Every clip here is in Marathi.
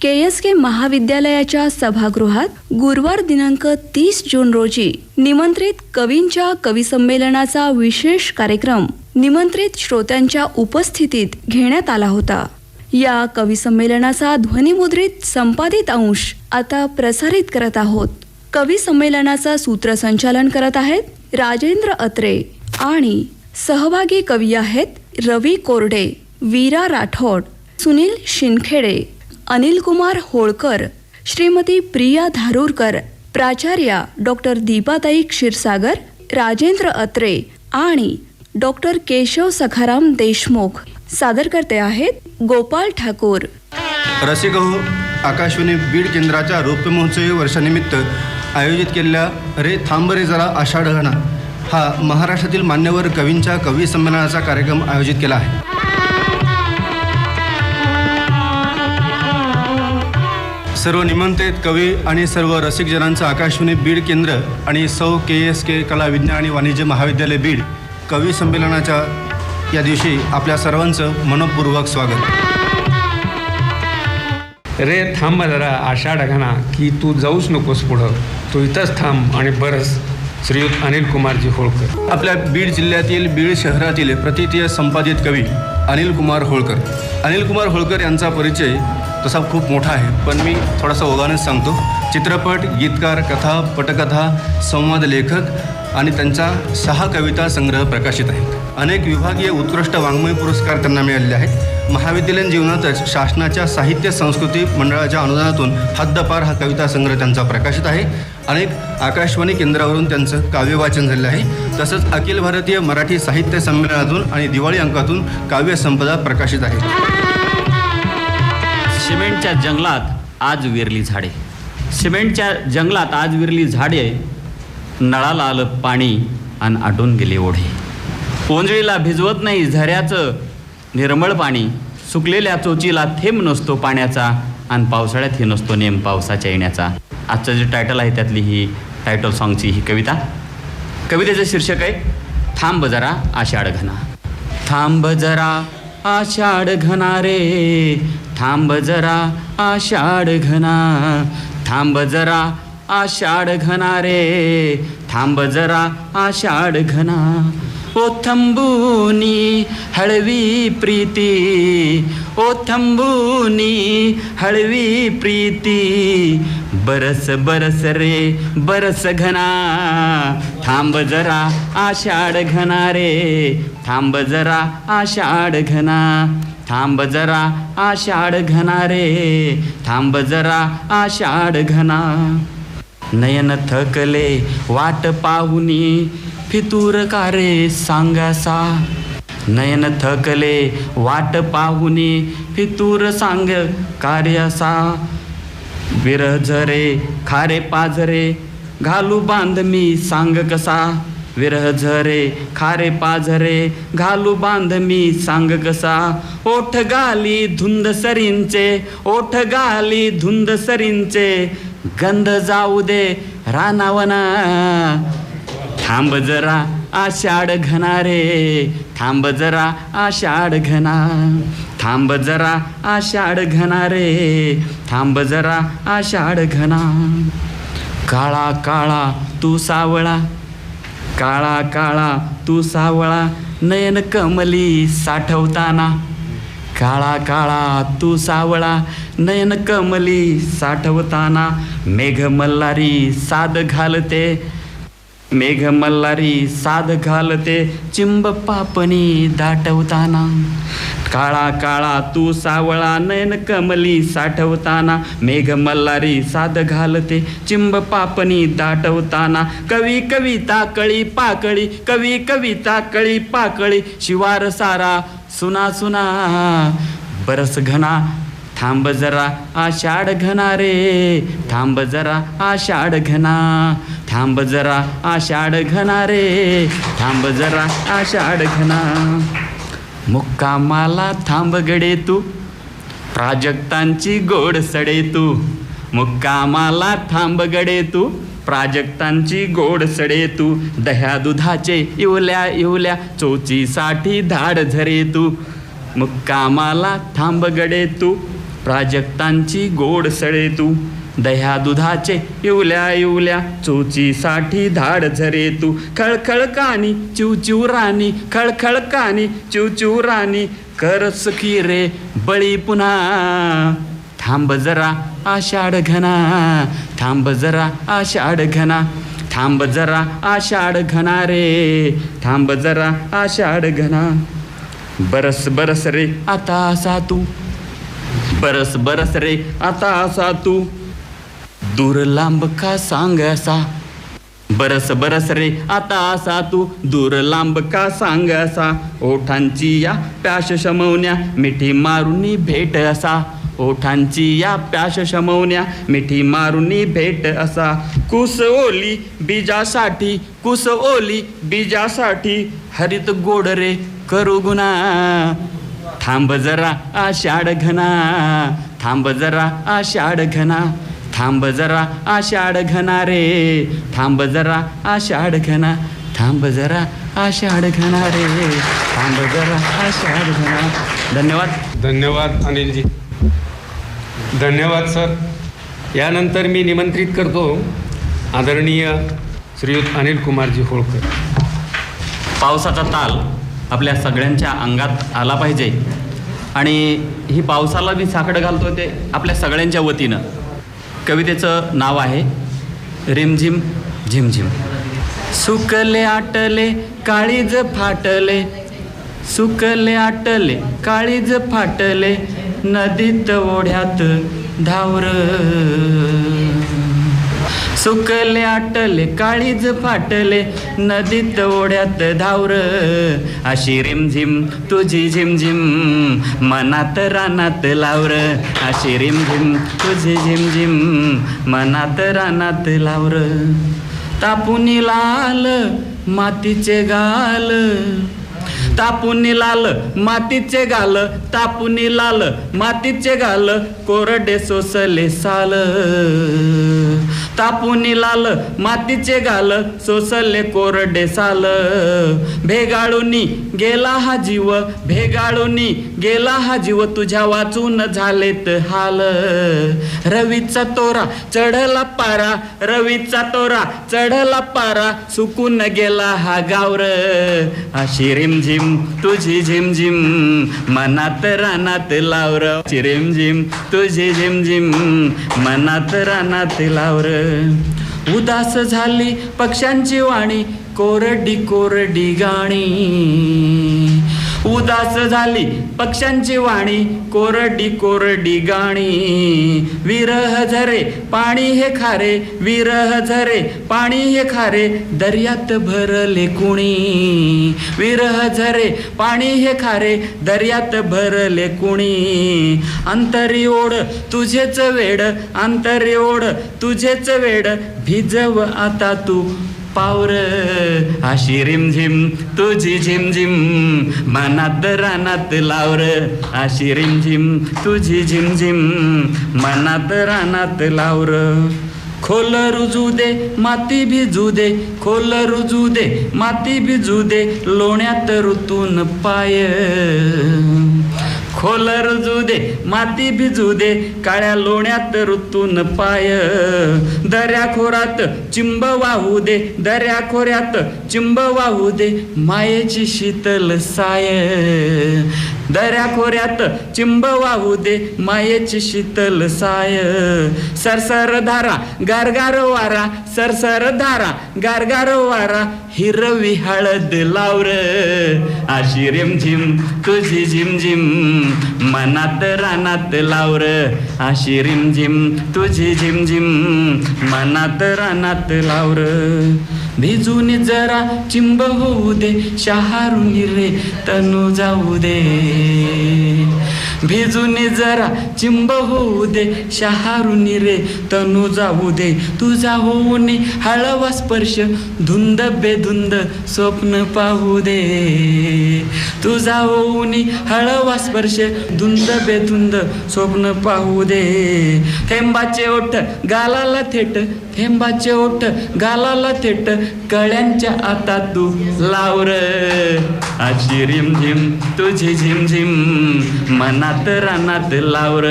के एस के महाविद्यालयाच्या सभागृहात गुरुवार दिनांक तीस जून रोजी निमंत्रित कवींच्या कविसंमेलनाचा विशेष कार्यक्रम निमंत्रित श्रोत्यांच्या उपस्थितीत घेण्यात आला होता. या कविसंमेलनाचा ध्वनिमुद्रित संपादित अंश आता प्रसारित करत आहोत. कविसंमेलनाचा सूत्रसंचालन करत आहेत राजेंद्र अत्रे आणि सहभागी कवी आहेत रवी कोरडे वीरा राठोड सुनील शिनखेडे अनिल कुमार होळकर श्रीमती प्रिया धारूरकर प्राचार्या डॉक्टर दीपाताई क्षीरसागर राजेंद्र अत्रे आणि डॉक्टर केशव सखाराम देशमुख. सादर करते आहेत गोपाल ठाकूर. रसिक हो आकाशवाणी बीड केंद्राच्या रौप्य महोत्सवी वर्षानिमित्त आयोजित केलेल्या रे थांब रे जरा आषाढ हा महाराष्ट्रातील मान्यवर कवींच्या कवी संमेलनाचा कार्यक्रम आयोजित केला आहे. सर्व निमंत्रित कवी आणि सर्व रसिकजनांचं आकाशवाणी बीड केंद्र आणि सौ के एस के कला विज्ञान आणि वाणिज्य महाविद्यालय बीड कवी संमेलनाच्या या दिवशी आपल्या सर्वांचं मनपूर्वक स्वागत. रे थांब जरा आषाढ घाना की तू जाऊच नकोस पुढं. तू इथंच थांब आणि बरस श्रीयुत अनिल कुमारजी होळकर. आपल्या बीड जिल्ह्यातील बीड शहरातील प्रतितीय संपादित कवी अनिल कुमार होळकर. अनिल कुमार होळकर यांचा परिचय तसा खूप मोठा आहे. पण मी थोडासा ओघानेच सांगतो. चित्रपट गीतकार कथा पटकथा संवाद लेखक आणि त्यांचा सहा कविता संग्रह प्रकाशित आहेत. अनेक विभागीय उत्कृष्ट वाङ्मय पुरस्कार त्यांना मिळालेले आहेत. महाविद्यालयीन जीवनातच शासनाच्या साहित्य संस्कृती मंडळाच्या अनुदानातून हद्दपार हा कविता संग्रह त्यांचा प्रकाशित आहे. अनेक आकाशवाणी केंद्रावरून त्यांचं काव्यवाचन झालेलं आहे. तसंच अखिल भारतीय मराठी साहित्य संमेलनातून आणि दिवाळी अंकातून काव्यसंपदा प्रकाशित आहे. सिमेंटच्या जंगलात आज विरली झाडे. सिमेंटच्या जंगलात आज विरली झाडे नळाला आलं पाणी आणि आटून गेले ओढे. ओंजळीला भिजवत नाही झऱ्याचं निर्मळ पाणी सुकलेल्या चोचीला थेंब नसतो पाण्याचा आणि पावसाळ्यात हे नसतो नेम पावसाच्या येण्याचा. आजचं जे टायटल आहे त्यातली ही टायटल सॉंगची ही कविता. कवितेचं शीर्षक आहे थांब जरा आषाढ घना. थांब जरा आषाढ घना रे थांब जरा आषाढ घना. थांब जरा आषाढ घना रे. थांब जरा आषाढ घना. ओ थंबूनी हळवी प्रीती. ओ थंबूनी हळवी प्रीती. बरस बरस रे बरस घना. थांब जरा आषाढ घना रे. थांब जरा आषाढ घना. थांब जरा आषाढ घना रे थांब जरा आषाढ घना. नयन थकले वाट पाहुनी फितूर का रे सांगासा. नयन थकले वाट पाहुनी फितूर सांग कार्यासा. विरह झरे खारे पाझरे घालू बांध मी सांग कसा. विरह झरे खारे पाझरे घालू बांध मी सांग कसा? ओठ गाली धुंद सरींचे ओठ गाली धुंद सरींचे गंध जाऊ दे रानावना. थांब जरा आषाढ घना रे थांब जरा आषाढ घना. थांब जरा आषाढ घना रे थांब जरा आषाढ घना. काळा काळा तू सावळा काळा काळा तू सावळा नयन कमली साठवताना. काळा काळा तू सावळा नयन कमली साठवताना. मेघ मल्हारी साद घालते मेघ मल्हारी साध घालते चिंब पापणी दाटवताना. काळा काळा तू सावळा नयन कमली साठवताना. मेघ मल्हारी साध घालते चिंब पापणी दाटवताना. कवी कविता कळी पाकळी कवी कविता कळी पाकळी. शिवार सारा सुना सुना बरस घना थांब जरा आषाढ घना रे. थांब जरा आषाढ घना. थांब जरा आषाढ घना रे. थांब जरा आषाढ घना. मुक्कामाला थांब गडे तू. प्राजक्तांची गोड सडे तू. मुक्कामाला थांब गडे तू. प्राजक्तांची गोड सडे तू. दह्या दुधाचे इवल्या इवल्या चोचीसाठी धाड झरे तू. मुक्कामाला थांब गडे तू. प्राजक्तांची गोड सडे तू. दह्या दुधाचे इवल्या इवल्या चोचीसाठी धाड झरे तू. खळखळ कानी चिवचिव राणी खळखळ कानी चिवचिव राणी. कर सखी रे बळी पुन्हा. थांब जरा आषाढ घना. थांब जरा आषाढ घना. थांब जरा आषाढ घना रे. थांब जरा आषाढ घना. बरस बरस रे आता असा तू. बरस बरस रे आता असा तू. दूर लांब का सांग असा बरस बरस रे आता असा तू. दूर लांब का सांग असा ओठांची या प्याश शमवण्या मिठी मारुनी भेट असा. ओठांची या प्याश शमवण्या मिठी मारुनी भेट असा. कुस ओली बीजासाठी कुस ओली बीजासाठी. हरित गोड रे करू गुणा. थांब जरा आषाढ घना थांब जरा आषाढ घना थांब जरा आषाढ घना रे थांब जरा आषाढ घना थांब जरा आषाढ घना रे थांब जरा आषाढ घना. धन्यवाद. धन्यवाद अनिलजी. धन्यवाद सर. यानंतर मी निमंत्रित करतो आदरणीय श्रीयुत अनिल कुमारजी होळकर. पावसाचा ताल. आपल्या सगळ्यांच्या अंगात आला पाहिजे. आणि ही पावसाला मी साकडं घालतो ते आपल्या सगळ्यांच्या वतीनं. कवितेचं नाव आहे रिमझिम झिमझिम. सुकले आटले काळीज फाटले. सुकले आटले काळीज फाटले. नदीत ओढ्यात धावर. सुकले आटले काळीज फाटले नदीत ओढ्यात धावर. अशी रिमझिम तुझी झिमझिम मनात रानात लावर. अशी रिमझिम तुझी झिमझिम मनात रानात लावर. तापुनी लाल मातीचे गाल. तापुनी लाल मातीचे गाल तापुनी लाल मातीचे गाल. कोरडे सोसले साल. तापुनी लाल मातीचे घाल सोसले कोरडे साल. भेगाळूनी गेला हा जीव भेगाळूनी गेला हा जीव तुझ्या वाचून झालेत हाल. रवीचा तोरा चढला पारा रवीचा तोरा चढला पारा सुकून गेला हा गावर. अशी रिमझिम तुझी झिमझिम मनात रानात लावर. झिम तुझी झिमझिम मनात रानात लावर. उदास झाली पक्ष्यांची वाणी कोरडी कोरडी गाणी. उदास झाली. पक्ष्यांची वाणी कोरडी कोरडी गाणी. विरह झरे पाणी हे खारे विरह झरे पाणी हे खारे दर्यात भरले कुणी. विरह झरे पाणी हे खारे दर्यात भरले कुणी. अंतरी ओढ तुझेच वेड अंतरी ओढ तुझेच वेड भिजव आता तू. पावर अशी रिमझिम तुझी झिमझिम मनात रानात लावर अशी रिमझिम तुझी झिमझिम मनात रानात लावर. खोल रुजू दे माती भिजू दे खोल रुजू दे माती भिजू दे लोण्यात ऋतून पाय. खोल रुजू दे माती भिजू दे काळ्या लोण्यात ऋतून पाय. दर्या खोरात चिंब वाहू दे दर्या खोऱ्यात चिंब वाहू दे मायेची शीतल साय. दऱ्या खोऱ्यात चिंब वाहू दे मायेची शीतल साय. सरसर धारा गारगार वारा सरसर धारा गारगार वारा हिरवी हळद लावर. अशी रिमझिम तुझी झिमझिम मनात रानात लावर. अशी रिमझिम तुझी झिमझिम मनात रानात लावर. भिजून जरा चिंब होऊ दे शहारून रे तनू जाऊ दे. भिजून जरा चिंब होऊ दे शहारून रे तनू जाऊ दे. तुझा होऊन हळवा स्पर्श धुंद बेधुंद स्वप्न पाहू दे. तुझा होऊन हळवा स्पर्श धुंद बेधुंद स्वप्न पाहू दे. थेंबाचे ओठ गालाला थेट थेंबाचे ओठ गालाला थेट कळ्यांच्या आता तू लावर अशी रिमझिम तुझी झिम झिम मना मनात रानात लावर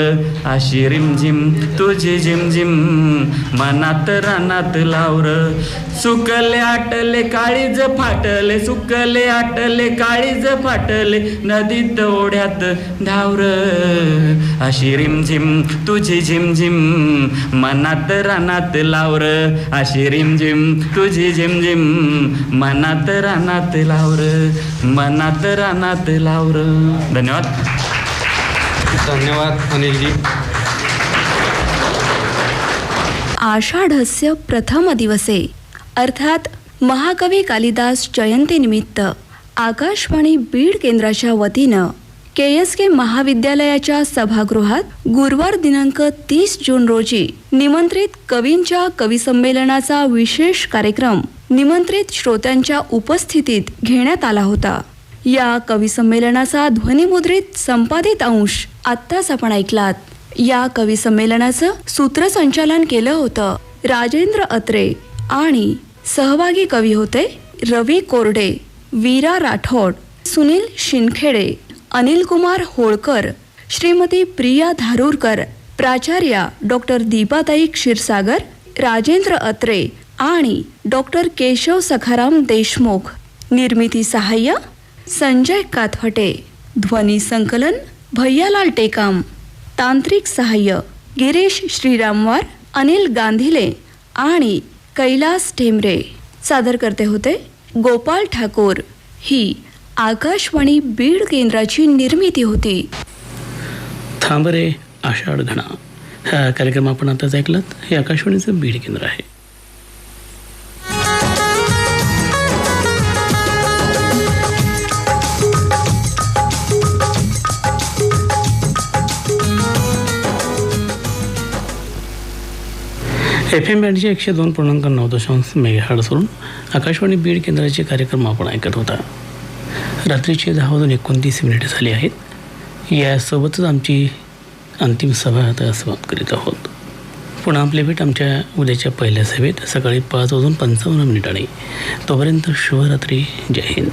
अशी रिमझिम तुझी झिमझिम. मनात रानात लावर. सुकले आटले काळीज फाटले सुकले आटले काळीज फाटले नदीत ओढ्यात धावर. अशी रिमझिम तुझी झिमझिम. मनात रानात लावर. अशी रिमझिम तुझी झिमझिम. मनात रानात लावर. मनात रानात लावर. धन्यवाद. धन्यवाद अनिलजी. आषाढस्य प्रथम दिवसे अर्थात महाकवी कालिदास जयंतीनिमित्त आकाशवाणी बीड केंद्राच्या वतीनं के एस के महाविद्यालयाच्या सभागृहात गुरुवार दिनांक तीस जून रोजी निमंत्रित कवींच्या कविसंमेलनाचा विशेष कार्यक्रम निमंत्रित श्रोत्यांच्या उपस्थितीत घेण्यात आला होता. या कविसंमेलनाचा ध्वनिमुद्रित संपादित अंश आत्ताच आपण ऐकलात या कविसंमेलनाचं सूत्रसंचालन केलं होतं. राजेंद्र अत्रे आणि सहभागी कवी होते रवी कोरडे वीरा राठोड सुनील शिनखेडे अनिल कुमार होळकर श्रीमती प्रिया धारूरकर प्राचार्या डॉक्टर दीपाताई क्षीरसागर राजेंद्र अत्रे आणि डॉक्टर केशव सखाराम देशमुख. निर्मिती सहाय्य संजय काथवटे. ध्वनी संकलन भैयालाल टेकाम तांत्रिक सहाय्य गिरीश श्रीरामवार अनिल गांधिले आणि कैलास ठेमरे सादर करते होते गोपाल ठाकूर. ही आकाशवाणी बीड केंद्राची निर्मिती होती. थांबरे आषाढ घणा हा कार्यक्रम आपण आताच ऐकलात. हे आकाशवाणीचं बीड केंद्र आहे. एफ एम बँडचे एकशे दोन पूर्णांक नऊ दशांश मेघाडसरून आकाशवाणी बीड केंद्राचे कार्यक्रम आपण ऐकत होता. रात्रीचे दहा वाजून एकोणतीस मिनिटे झाली आहेत. यासोबतच आमची अंतिम सभा आता समाप्त करीत आहोत. पुन्हा आपली भेट आमच्या उद्याच्या पहिल्या सभेत सकाळी पाच वाजून पंचावन्न मिनिटांनी. तोपर्यंत शुभरात्री. जय हिंद.